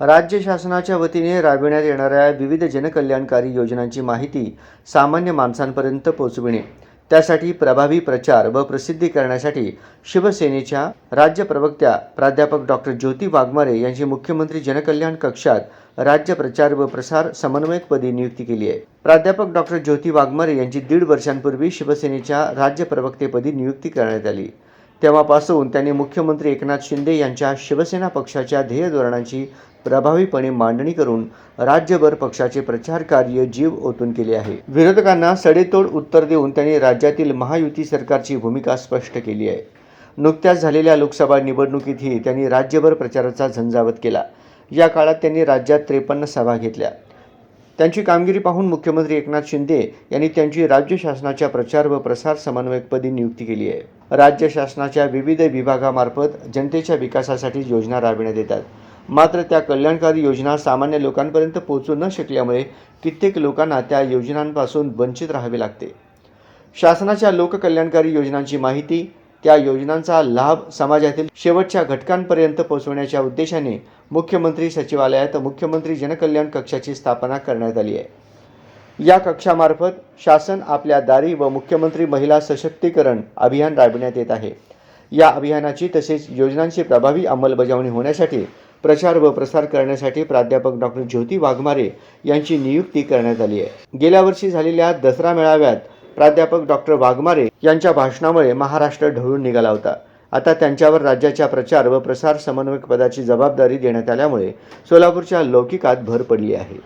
राज्य शासनाच्या वतीने राबविण्यात येणाऱ्या विविध जनकल्याणकारी योजनांची माहिती सामान्य माणसांपर्यंत पोहोचविणे. त्यासाठी प्रभावी प्रचार व प्रसिद्धी करण्यासाठी शिवसेनेच्या राज्य प्रवक्त्या प्राध्यापक डॉक्टर ज्योती वाघमारे यांची मुख्यमंत्री जनकल्याण कक्षात राज्य प्रचार व प्रसार समन्वयकपदी नियुक्ती केली आहे. प्राध्यापक डॉक्टर ज्योती वाघमारे यांची दीड वर्षांपूर्वी शिवसेनेच्या राज्य प्रवक्तेपदी नियुक्ती करण्यात आली. तेव्हापासून त्यांनी मुख्यमंत्री एकनाथ शिंदे यांच्या शिवसेना पक्षाच्या ध्येय धोरणांची प्रभावीपणे मांडणी करून राज्यभर पक्षाचे प्रचार कार्य जीव ओतून केले आहे. विरोधकांना सडेतोड उत्तर देऊन त्यांनी राज्यातील महायुती सरकारची भूमिका स्पष्ट केली आहे. नुकत्याच झालेल्या लोकसभा निवडणुकीतही त्यांनी राज्यभर प्रचाराचा झंझावत केला. या काळात त्यांनी राज्यात त्रेपन्न सभा घेतल्या. त्यांची कामगिरी पाहून मुख्यमंत्री एकनाथ शिंदे यांनी त्यांची राज्य शासनाच्या प्रचार व प्रसार समन्वयकपदी नियुक्ती केली आहे. राज्य शासनाच्या विविध विभागामार्फत जनतेच्या विकासासाठी योजना राबविण्यात येतात. मात्र त्या कल्याणकारी योजना सामान्य लोकांपर्यंत पोहोचू न शकल्यामुळे कित्येक लोकांना त्या योजनांपासून वंचित राहावे लागते. शासनाच्या लोककल्याणकारी योजनांची माहिती त्या योजनांचा लाभ समाजातील शेवटच्या घटकांपर्यंत पोहोचवण्याच्या उद्देशाने मुख्यमंत्री सचिवालयात मुख्यमंत्री जनकल्याण कक्षाची स्थापना करण्यात आली आहे. या कक्षामार्फत शासन आपल्या दारी व मुख्यमंत्री महिला सशक्तीकरण अभियान राबविण्यात येत आहे. या अभियानाची तसेच योजनांची प्रभावी अंमलबजावणी होण्यासाठी प्रचार व प्रसार करण्यासाठी प्राध्यापक डॉक्टर ज्योती वाघमारे यांची नियुक्ती करण्यात आली आहे. गेल्या वर्षी झालेल्या दसरा मेळाव्यात प्राध्यापक डॉक्टर वाघमारे यांच्या भाषणामुळे महाराष्ट्र ढळून निघाला होता. आता त्यांच्यावर राज्याच्या प्रचार व प्रसार समन्वयक पदाची जबाबदारी देण्यात आल्यामुळे सोलापूरच्या लौकिकात भर पडली आहे.